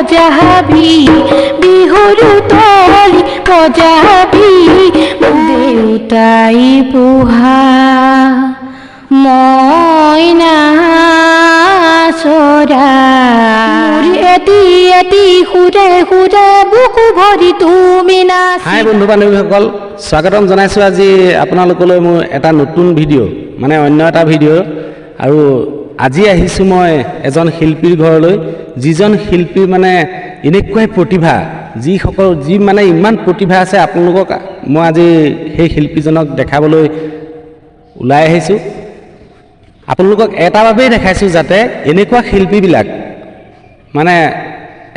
বজাবি বিহুৰ তলি বজাবি দেউতাই পোহা মইনা চৰা এটি এটি সুৰে সুৰে বুকু ভৰি তুমি হাই বন্ধু বান্ধৱীসকল স্বাগতম জনাইছোঁ আজি আপোনালোকলৈ মোৰ এটা নতুন ভিডিঅ' মানে অন্য এটা ভিডিঅ' আৰু আজি আহিছোঁ মই এজন শিল্পীৰ ঘৰলৈ। যিজন শিল্পীৰ মানে এনেকুৱাই প্ৰতিভা যিসকল যি মানে ইমান প্ৰতিভা আছে আপোনালোকক মই আজি সেই শিল্পীজনক দেখাবলৈ ওলাই আহিছোঁ। আপোনালোকক এটা বাবেই দেখাইছোঁ যাতে এনেকুৱা শিল্পীবিলাক মানে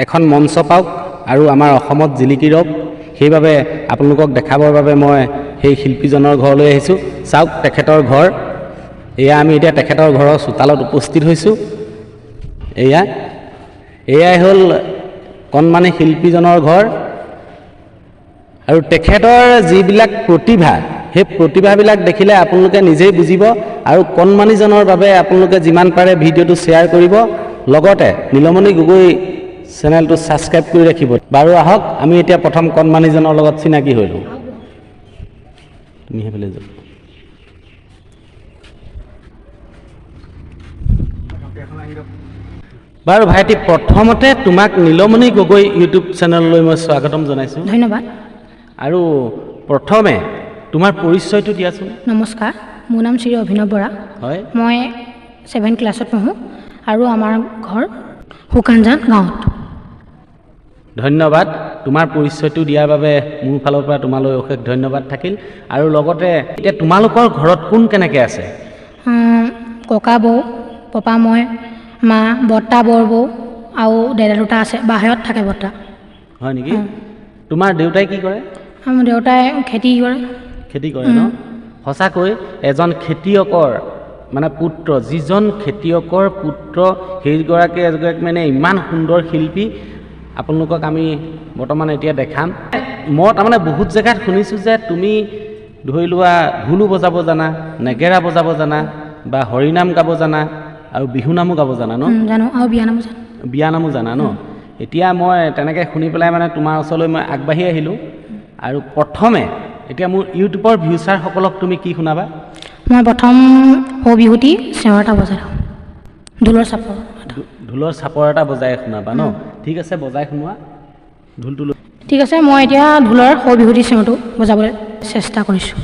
এখন মঞ্চ পাওক আৰু আমাৰ অসমত জিলিকি ৰওক। সেইবাবে আপোনালোকক দেখাবৰ বাবে মই সেই শিল্পীজনৰ ঘৰলৈ আহিছোঁ। চাওক তেখেতৰ ঘৰ। এয়া আমি এতিয়া তেখেতৰ ঘৰৰ চোতালত উপস্থিত হৈছোঁ। এয়া এয়াই হ'ল কণমানি শিল্পীজনৰ ঘৰ। আৰু তেখেতৰ যিবিলাক প্ৰতিভা সেই প্ৰতিভাবিলাক দেখিলে আপোনালোকে নিজেই বুজিব আৰু কণমানিজনৰ বাবে আপোনালোকে যিমান পাৰে ভিডিঅ'টো শ্বেয়াৰ কৰিব। লগতে নীলমণি গগৈ চেনেলটো ছাবস্ক্ৰাইব কৰি ৰাখিব। বাৰু আহক আমি এতিয়া প্ৰথম কণমানিজনৰ লগত চিনাকি হৈ লওঁ। তুমি সেইফালে যোৱা বাৰু ভাইটি প্ৰথমতে তোমাক নীলমণি গগৈ ইউটিউব চেনেললৈ মই স্বাগতম জনাইছোঁ। ধন্যবাদ। আৰু প্ৰথমে তোমাৰ পৰিচয়টো দিয়াচোন। নমস্কাৰ মোৰ নাম শ্ৰী অভিনৱ বৰা। হয়। মই ছেভেন ক্লাছত পঢ়োঁ আৰু আমাৰ ঘৰ শুকানজান গাঁৱত। ধন্যবাদ তোমাৰ পৰিচয়টো দিয়াৰ বাবে মোৰ ফালৰ পৰা তোমালৈ অশেষ ধন্যবাদ থাকিল। আৰু লগতে এতিয়া তোমালোকৰ ঘৰত কোন কেনেকৈ আছে? ককা বৌ পপা মই মা বৰ্তা বৰ বৌ আৰু দাদা দুটা আছে বাহিৰত থাকে বৰ্তা। হয় নেকি? তোমাৰ দেউতাই কি কৰে? মোৰ দেউতাই খেতি কৰে। খেতি কৰে ন? সঁচাকৈ এজন খেতিয়কৰ মানে পুত্ৰ যিজন খেতিয়কৰ পুত্ৰ সেইগৰাকী এগৰাকী মানে ইমান সুন্দৰ শিল্পী আপোনালোকক আমি বৰ্তমান এতিয়া দেখাম। মই তাৰমানে বহুত জেগাত শুনিছোঁ যে তুমি ধৰি লোৱা ঢোলো বজাব জানা নেগেৰা বজাব জানা বা হৰিনাম গাব জানা। আৰু বিহুনামো গাব জানা ন? জানো। আৰু বিয়া নামো জানো। বিয়ানামো জানা ন? এতিয়া মই তেনেকৈ শুনি পেলাই মানে তোমাৰ ওচৰলৈ মই আগবাঢ়ি আহিলোঁ। আৰু প্ৰথমে এতিয়া মোৰ ইউটিউবৰ ভিউচাৰসকলক তুমি কি শুনাবা? মই প্ৰথম সৌ বিহুটি চেৱৰ এটা বজালোঁ ঢোলৰ চাপৰ ঢোলৰ চাপৰ এটা বজাই শুনাবা ন? ঠিক আছে বজাই শুনোৱা। ঢোলটো ঠিক আছে মই এতিয়া ঢোলৰ সৌ বিহুটি চেৱটো বজাবলৈ চেষ্টা কৰিছোঁ।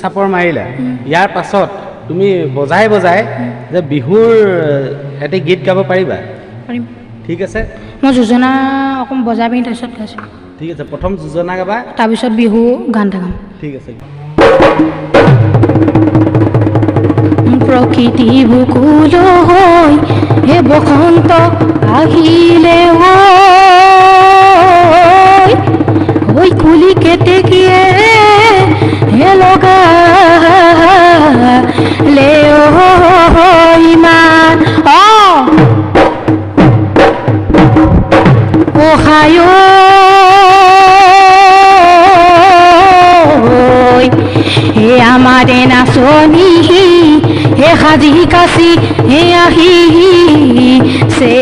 চাপৰ মাৰিলা। ইয়াৰ পাছত তুমি বজাই বজাই যে বিহুৰ এটি গীত গাব পাৰিবা। ঠিক আছে? মই যোজনা অকণ বজাই পিনি তাৰপিছত গাইছোঁ। ঠিক আছে প্ৰথম যোজনা গাবা। তাৰপিছত বিহু গান এটা গাম। ঠিক আছে। প্ৰকৃতি বুকুল হৈ হে বসন্ত আহিলে ঐ কুলি কেতেকীয়ে হে লগা লে ইমান অ ওহায় হে আমারে নাচনি হে সাজি কাচি হে আহি সে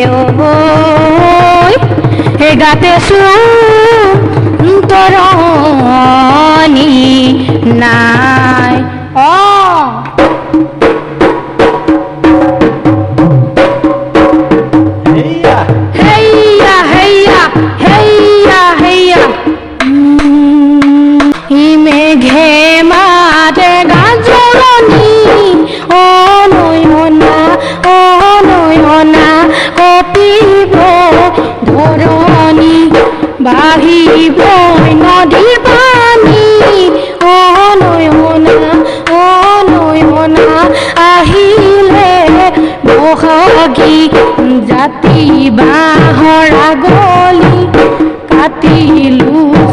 হে গাতে তরণি Nah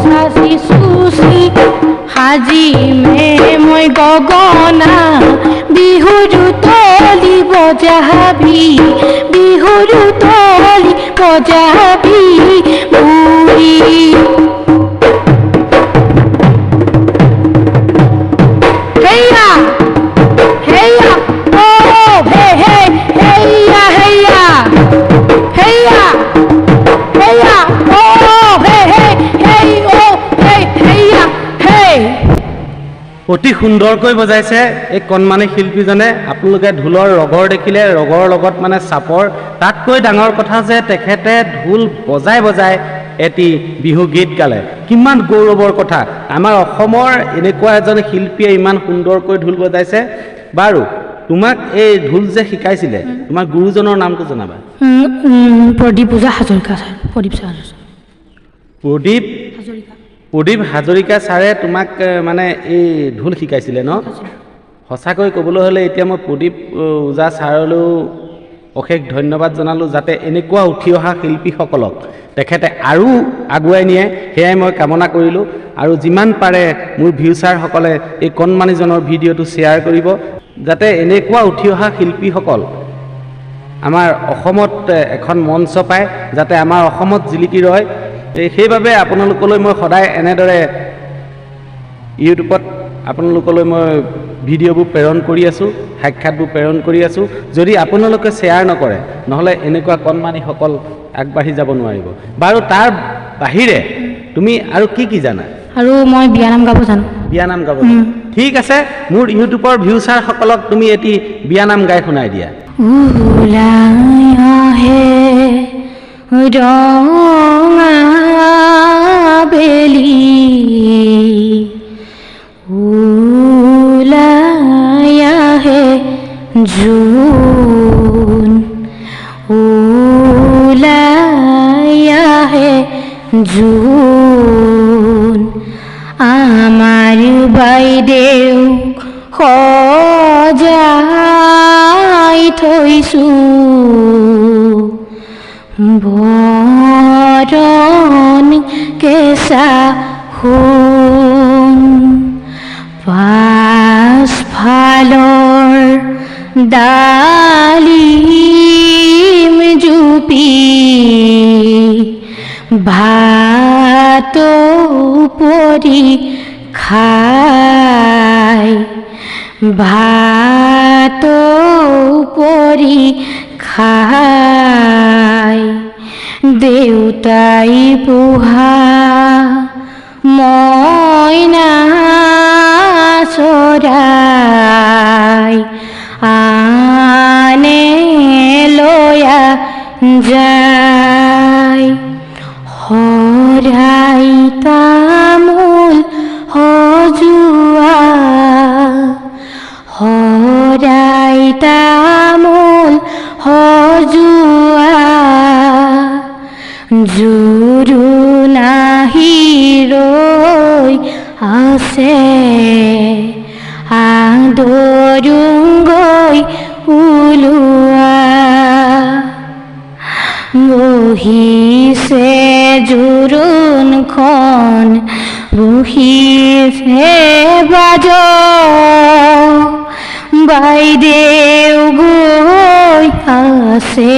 চাচি চুচি মে মই গগনা বিহুৰু তলি বজাবি বিহুৰু তলি বজাবি বুঢ়ী অতি সুন্দৰকৈ বজাইছে। এই কণমানি শিল্পীজনে আপোনালোকে ঢোলৰ ৰগৰ দেখিলে ৰগৰ লগত মানে চাপৰ তাতকৈ ডাঙৰ কথা যে তেখেতে ঢোল বজাই বজাই এটি বিহু গীত গালে। কিমান গৌৰৱৰ কথা। আমাৰ অসমৰ এনেকুৱা এজন শিল্পীয়ে ইমান সুন্দৰকৈ ঢোল বজাইছে। বাৰু তোমাক এই ঢোল যে শিকাইছিলে তোমাৰ গুৰুজনৰ নামটো জনাবা। প্ৰদীপ পূজা হাজৰিকা প্ৰদীপ ছাৰ প্ৰদীপ হাজৰিকা। প্ৰদীপ হাজৰিকা ছাৰে তোমাক মানে এই ঢোল শিকাইছিলে ন? সঁচাকৈ ক'বলৈ হ'লে এতিয়া মই প্ৰদীপ ওজা ছাৰলৈও অশেষ ধন্যবাদ জনালোঁ যাতে এনেকুৱা উঠি অহা শিল্পীসকলক তেখেতে আৰু আগুৱাই নিয়ে সেয়াই মই কামনা কৰিলোঁ। আৰু যিমান পাৰে মোৰ ভিউচাৰসকলে এই কণমানিজনৰ ভিডিঅ'টো শ্বেয়াৰ কৰিব যাতে এনেকুৱা উঠি অহা শিল্পীসকল আমাৰ অসমত এখন মঞ্চ পায় যাতে আমাৰ অসমত জিলিকি ৰয়। সেইবাবে আপোনালোকলৈ মই সদায় এনেদৰে ইউটিউবত আপোনালোকলৈ মই ভিডিঅ'বোৰ প্ৰেৰণ কৰি আছোঁ সাক্ষাৎবোৰ প্ৰেৰণ কৰি আছোঁ। যদি আপোনালোকে শ্বেয়াৰ নকৰে নহ'লে এনেকুৱা কণমানিসকল আগবাঢ়ি যাব নোৱাৰিব। বাৰু তাৰ বাহিৰে তুমি আৰু কি কি জানা? আৰু মই বিয়ানাম গাব জানো। বিয়ানাম গাব। ঠিক আছে মোৰ ইউটিউবৰ ভিউচাৰসকলক তুমি এটি বিয়ানাম গাই শুনাই দিয়া। ওলাই আহে ৰঙা বেলি ওলাই আহে জোন ওলাই আহে জোন। আমাৰ বাইদেউ সজাই থৈছোঁ বৰণ হুম পাশফালর ডালিম জুপি। ভাত পরি খায় ভাত পরি দেউতাই পোহা মইনা वही से जुरून खन वही से बाजो বাইরে গই আছে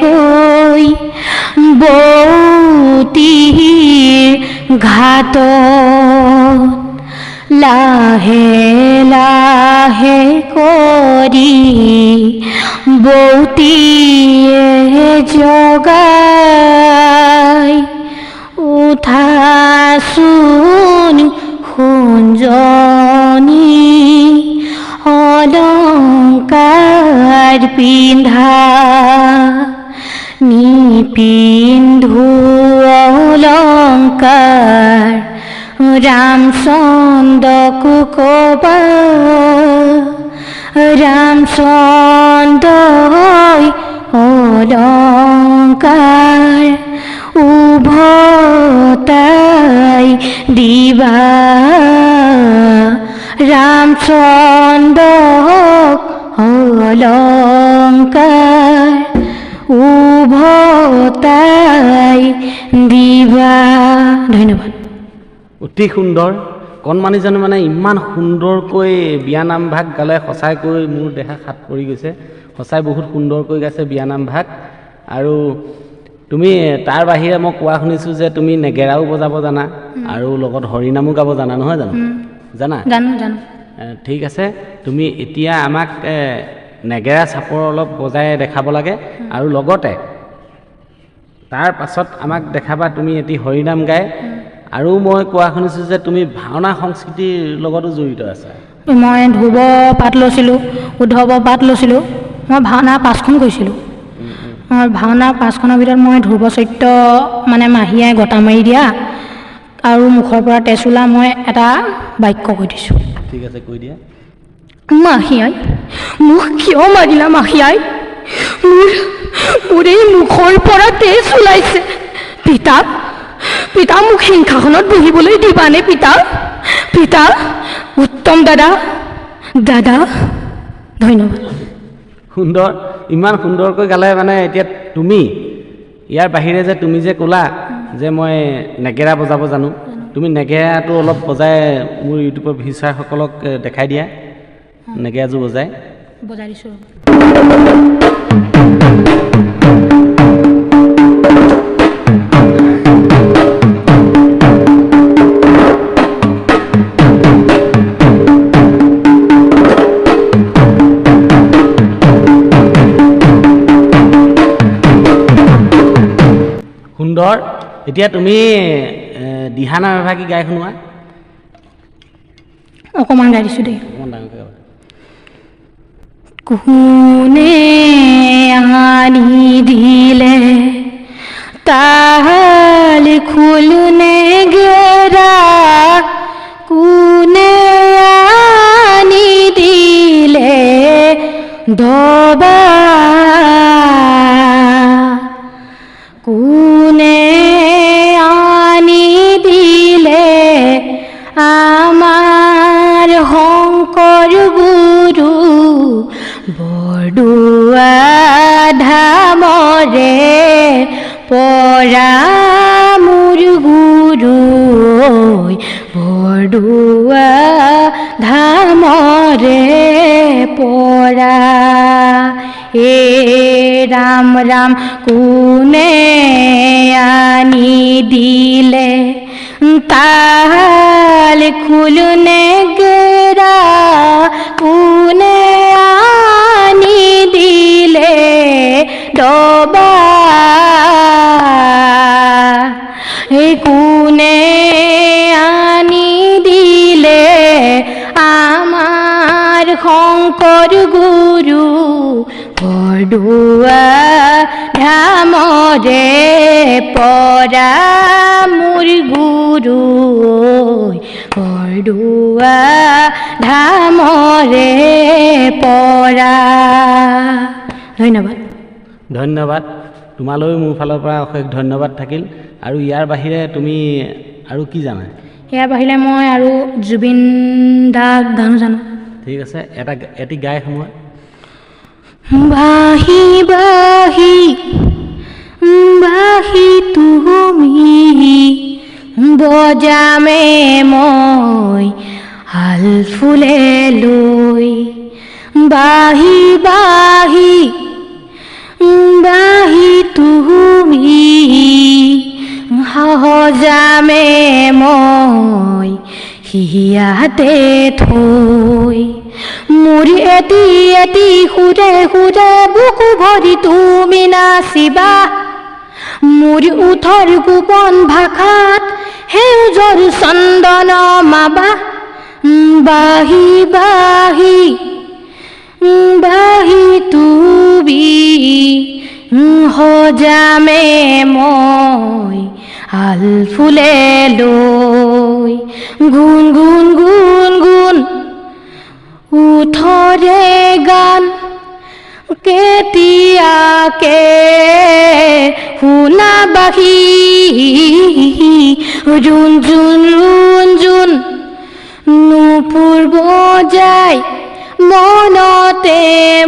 গই। বৌতির ঘাত। লাহে লাহে করি বৌতিয়ে জগাই উঠা উঠাসুন হুঞ্জনি অলঙ্কার পিন্ধা নিপিন্ধু অলঙ্কার রামচন্দ্র কুকবা রামচন্দ্র অলংকাৰ উভতাই দিবা। ৰামচন্দ্ৰক অলংকাৰ উভতাই দিবা। ধন্যবাদ। অতি সুন্দৰ কণমানি জানো মানে ইমান সুন্দৰকৈ বিয়ানাম ভাগ গালে সঁচাকৈ মোৰ দেহা সাত পৰি গৈছে। সঁচাই বহুত সুন্দৰকৈ গাইছে বিয়ানাম ভাগ আৰু তুমি তাৰ বাহিৰে মই কোৱা শুনিছোঁ যে তুমি নেগেৰাও বজাব জানা আৰু লগত হৰিনামো গাব জানা নহয় জানো? জানা? জানো জানো। ঠিক আছে। তুমি এতিয়া আমাক নেগেৰা চাপৰ অলপ বজাই দেখাব লাগে আৰু লগতে তাৰ পাছত আমাক দেখাবা তুমি এটি হৰিনাম গাই। আৰু মই কোৱা শুনিছোঁ যে তুমি ভাওনা সংস্কৃতিৰ লগতো জড়িত আছা। মই ধ্ৰুৱ পাঠ লৈছিলোঁ উদ্ধৱ পাঠ লৈছিলোঁ মই ভাওনা পাঁচখন কৰিছিলোঁ। মই ভাওনা পাঁচখনৰ ভিতৰত মই ধ্ৰুৱ চৰিত্ৰ মানে মাহীয়াই গটা মাৰি দিয়া আৰু মুখৰ পৰা তেজ ওলা মই এটা বাক্য কৈ দিছোঁ। ঠিক আছে কৈ দিয়া। মাহীয়াই মোক কিয় মাৰিলা মাহীয়াই মোৰ মোৰ এই মুখৰ পৰা তেজ ওলাইছে। পিতা পিতা মোক সিংহাসনত বহিবলৈ দিবানে পিতা? পিতা উত্তম দাদা দাদা ধন্যবাদ। সুন্দৰ ইমান সুন্দৰকৈ গালে মানে এতিয়া তুমি ইয়াৰ বাহিৰে যে তুমি যে ক'লা যে মই নেগেৰা বজাব জানো তুমি নেগেৰাটো অলপ বজাই মোৰ ইউটিউবৰ ভিউচাৰসকলক দেখাই দিয়া। নেগেৰাযোৰ বজাই। বজাই দিছোঁ সুন্দৰ। এতিয়া তুমি দিহানাম এভাগী গাই শুনোৱা। অকণমান গাই দিছোঁ দেই। অকণমান ডাঙৰকৈ গাবা। কোনে আনি দিলে? তাল খুলনে গেৰা কোনে আনি দিলে? দবা রাম রাম কুনে আনি দিলে তাহাল খুলনে গেরা কুনে আনি দিলে ডবা কুনে আনি দিলে আমার শঙ্কর গুরু বড়ুয়া ধামৰে পৰা মোৰ গুৰু বৰদোৱা ধামৰে পৰা। ধন্যবাদ। ধন্যবাদ। তোমালৈ মোৰ ফালৰ পৰা অশেষ ধন্যবাদ থাকিল। আৰু ইয়াৰ বাহিৰে তুমি আৰু কি জানা? ইয়াৰ বাহিৰে মই আৰু জুবিন দা গানো জানো। ঠিক আছে এটা এটি গাই বাহি বাহি বাহি বজামে মই হাল ফুলে লৈ বাহি বাহি বাহি তুমি সহজামে মই হিয়াতে থৈ মোৰ এটি এটি সুৰে সুৰে বুকু ভৰি তুমি নাচিবা মোৰ উঠৰ গোপন ভাষাত সেউজৰ চন্দন মাবা বাহি বাহি বাহি তুবি সজামে মই, আল ফুলে লৈ গুণ গুণ গুণ গুণ উঠৰে গান। কেতিয়াকে শুনাবাহি? জোন জোন ৰুণ জোন নুপুৰ বজাই মনতে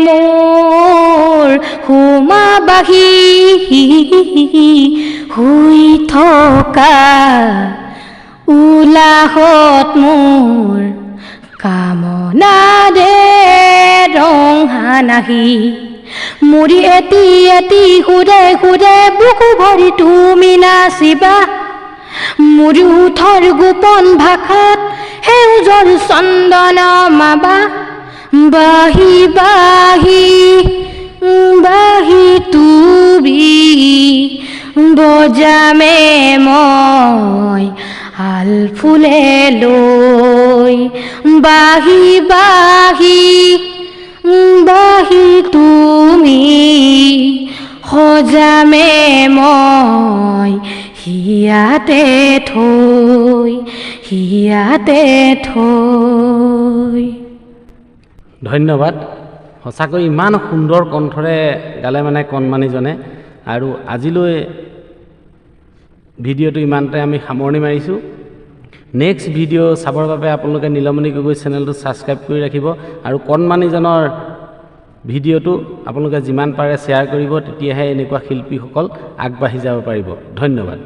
মোৰ সোমাবা বাহি শুই থকা উলাহত মোৰ কামনা দে। ৰং হানাহি মুৰি এটি এটি সুৰে সুৰে বুকু ভৰি তুমি নাচিবা। মোৰ উঠৰ গোপন ভাষাত সেউজৰ চন্দন মাবা। বাহি বাহি বাহি তুবি বজামে মই আল ফুলে লৈ। বাহি বাহি বাহি তুমি সজামে মই হিয়াতে থৈ হিয়াতে থৈ। ধন্যবাদ। সঁচাকৈ ইমান সুন্দৰ কণ্ঠৰে গালে মানে কণমানিজনে আৰু আজিলৈ ভিডিঅ'টো ইমানতে আমি সামৰণি মাৰিছোঁ। নেক্সট ভিডিঅ' চাবৰ বাবে আপোনালোকে নীলমণি গগৈ চেনেলটো ছাবস্ক্ৰাইব কৰি ৰাখিব আৰু কণমানিজনৰ ভিডিঅ'টো আপোনালোকে যিমান পাৰে শ্বেয়াৰ কৰিব তেতিয়াহে এনেকুৱা শিল্পীসকল আগবাঢ়ি যাব পাৰিব। ধন্যবাদ।